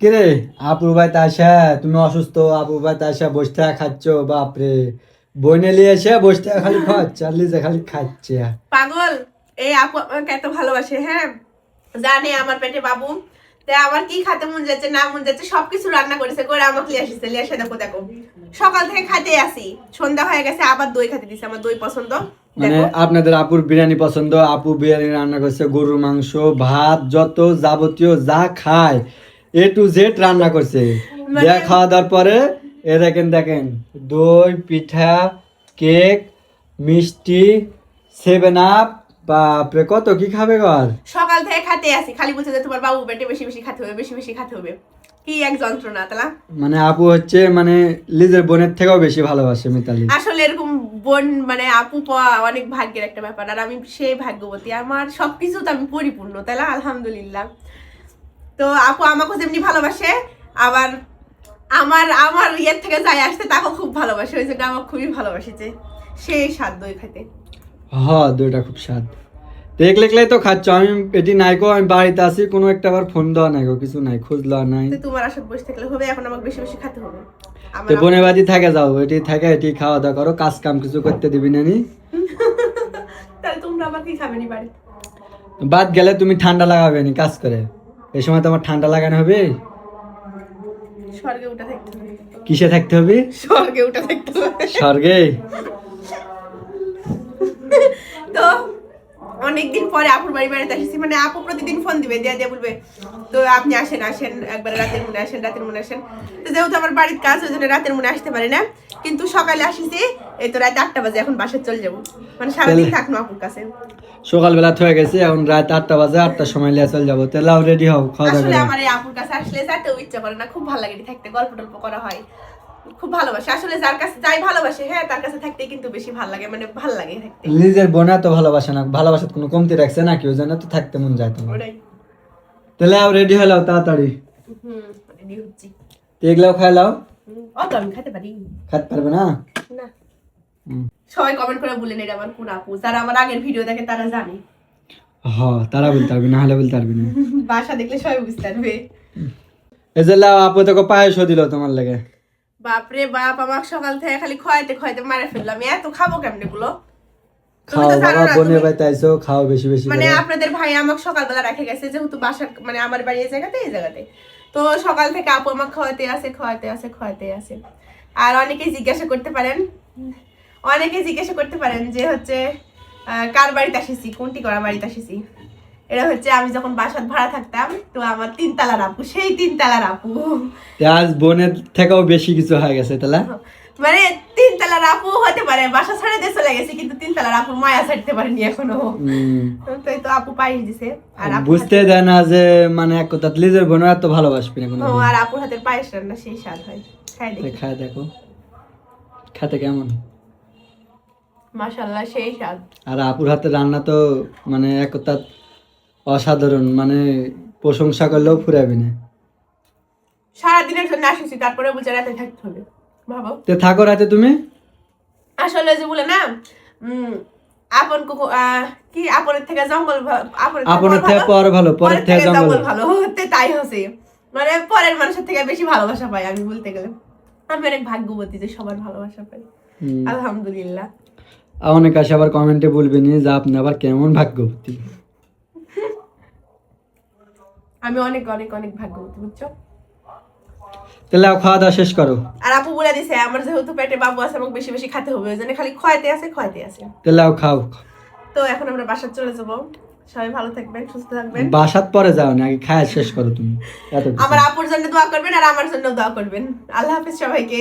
কিরে? আপুর বাড়িতে আসা তুমি অসুস্থ আপুর বাড়িতে আসা বসে থাকা খাচ্ছ বাপরে। বইনে নিয়ে এসে বসে থাকা খালি খাচ্ছে আর লিজে খালি খাচ্ছে। পাগল এই আপু আমাকে এত ভালোবাসে হ্যাঁ? জানে আমার পেটে বাবু। তাই আমার কি খেতে মন যাচ্ছে না মন যাচ্ছে সবকিছু রান্না করেছে করে আমাকে লিয়ে আসিছে। লিয়ে দেখো দেখো। সকাল থেকে খাইতে আসি। সন্ধ্যা হয়ে গেছে আবার দই খেতে দিছে আমার দই পছন্দ। মানে আপনাদের আপুর বিরিয়ানি পছন্দ আপু বিরিয়ানি রান্না করছে গরুর মাংস ভাত যত যাবতীয় যা খায়। এ টু জেড রান্না করছে। মানে- যা খাওয়া দাওয়ার পরে এ দেখেন দেখেন দই পিঠা কেক মিষ্টি সেভেন আপ বাপরে কত কি খাবে ঘর? সকাল থেকে খাতে আসি খালি বলছে যে তোমার বাবু পেটে বেশি বেশি খেতে হবে বেশি বেশি খেতে হবে। কি এক যন্ত্রণা তালা। মানে আপু হচ্ছে মানে লিজের বোনের থেকেও বেশি ভালোবাসে মিতালি। আসলে এরকম বোন মানে আপু পাওয়া অনেক ভাগ্যের একটা ব্যাপার। আর আমি সেই ভাগ্যবতী। আমার সবকিছু তো আমি পরিপূর্ণ তাই আলহামদুলিল্লাহ। তো আপু আমাকে যেমনি ভালোবাসে আবার আমার আমার ইয়ের থেকে যাই আসতে তাকে খুব ভালোবাসে ওই জন্য আমার খুবই ভালোবাসেছে সেই স্বাদ দই খেতে হ দইটা খুব স্বাদ। দেখলে তো খাচ্ছ আমি এটি নাই গো আমি বাড়িতে আসি কোনো একটা আবার ফোন দেওয়া নাই গো কিছু নাই খোঁজ দেওয়া নাই। তোমার আশা বসে থাকলে হবে এখন আমাকে বেশি বেশি খেতে হবে। তো বনে বাদি থাকে যাও এটি থাকে এটি খাওয়া দাওয়া করো কাজ কাম কিছু করতে দিবি না নি তাহলে তোমরা আবার কি খাবে নি বাড়ি বাদ গেলে তুমি ঠান্ডা লাগাবে নি কাজ করে। এই সময় তোমার ঠান্ডা লাগানো হবে? স্বর্গে উঠে থাকতে হবে। কিসে থাকতে হবে? স্বর্গে উঠে থাকতে হবে। স্বর্গে তো অনেকদিন পরে আপুর বাড়ি বেড়াতে এসেছি মানে আপু প্রতিদিন ফোন দিবে দিয়ে দিয়ে বলবে তো আপনি আসেন আসেন একবার রাতের মনে আসেন রাতের মনে আসেন। তো যেহেতু আমার বাড়ির কাজ ওই জন্য রাতের মনে আসতে পারি না। কিন্তু সকালে আসিছি এই তো রাত আটটা বাজে এখন বাসায় চলে যাব। মানে সারাদিন থাকনো আপুর কাছে। সকালবেলা থয়ে গেছে এখন রাত আটটা বাজে আটটার সময় লিয়ে চলে যাব। তাহলে রেডি হও খাওয়া দাওয়া আসলে আমার এই আপুর কাছে আসলে যাতেও ইচ্ছা করে না খুব ভালো লাগে থাকতে গল্প টল্প করা হয়। খুব ভালোবাসে। আসলে যার কাছে যাই ভালোবাসে হ্যাঁ তার কাছে থাকতে কিন্তু বেশি ভালো লাগে মানে ভালো লাগে থাকতে। নিজের বোনা তো ভালোবাসে না ভালোবাসার কোনো কমতি রাখছে না কেউ জানে তো থাকতে মন যায় তোমার। তাহলে রেডি হয়ে লাও তাড়াতাড়ি। হুম রেডি হচ্ছি। এগুলাও খাই লাও অত আমি খেতে পারি। খাতে পারবে না? না। সবাই কমেন্ট করে বলেন এটা আমার কোন আপু যারা আমার আগের ভিডিও দেখে তারা জানে। হ তারা বলতে পারবি না হলে বলতে পারবি না। বাসা দেখলে সবাই বুঝতে পারবে। যে আপু তোকে পায়েসও দিল তোমার লেগে। বাপরে বাপ আমার সকাল থেকে খালি খোয়াইতে খোয়াইতে মারে ফেললাম এত খাব কেমনে গুলো খাও বাবা বোনের বাড়িতে আইসো খাও বেশি বেশি মানে আপনাদের ভাই আমাকে সকালবেলা রেখে গেছে যেহেতু বাসা মানে আমার বাড়ি এই জায়গাতে এই জায়গাতে। তো সকাল থেকে আপু আমাকে খাওয়াতে আসে খাওয়াতে আসে খাওয়াতে আসে আর অনেকে জিজ্ঞাসা করতে পারেন অনেকে জিজ্ঞাসা করতে পারেন যে হচ্ছে কার বাড়িতে আসিছি কোনটি করা বাড়িতে আসিছি এটা হচ্ছে আমি যখন বাসাত ভাড়া থাকতাম তো আমার আপু সেই আপু। আজ বোনের থেকেও বেশি কিছু হয়ে গেছে তাহলে? মানে আপু হতে পারে বাসা ছাড়ে দিয়ে চলে গেছে কিন্তু তিন তালার আপুর মায়া ছাড়তে পারেনি এখনও। তো তো আপু পাইয়ে দিছে। আর বুঝতে দেয় না যে মানে এক কথা নিজের বোনের এত ভালোবাসবি না কোনো আর আপুর হাতের পায়েস রান্না সেই স্বাদ হয়। খাই দেখি। খায় দেখো। খেতে কেমন? মাশাল্লাহ সেই স্বাদ। আর আপুর হাতে রান্না তো মানে এক কথা অসাধারণ মানে প্রশংসা করলেও ফুরাবি না। সারাদিনের জন্য আসেছি তারপরে বলছে রাতে থাকতে হবে। ভাবো। তো থাকো রাতে তুমি? আসলে যে বলে না আপন কুকু- কি আপনের থেকে জঙ্গল আপনের থেকে পর ভালো, পর পরের থেকে জঙ্গল ভালো হতে তাই হচ্ছে মানে পরের মানুষের থেকে বেশি ভালোবাসা পাই আমি বলতে গেলে। আমি অনেক ভাগ্যবতী যে সবার ভালোবাসা পাই। আলহামদুলিল্লাহ। অনেক আসে আবার কমেন্টে বলবেন যে আপনি আবার কেমন ভাগ্যবতী। আমি অনেক অনেক অনেক ভাগ্যবতী বুঝছ? তাহলে খাওয়া দাওয়া শেষ করো। আর আপু বলে দিছে আমার যেহেতু পেটে বাবু আছে আমাকে বেশি বেশি খেতে হবে। ওই জন্য খালি খোয়াইতে আছে খোয়াইতে আছে। তাহলে খাও। তো এখন আমরা বাসায় চলে যাব। সবাই ভালো থাকবেন সুস্থ থাকবেন। বাসাত পরে যাও না আগে খায় শেষ করো তুমি। আমার আপুর জন্য দোয়া করবেন আর আমার জন্য দোয়া করবেন। আল্লাহ হাফিজ সবাইকে।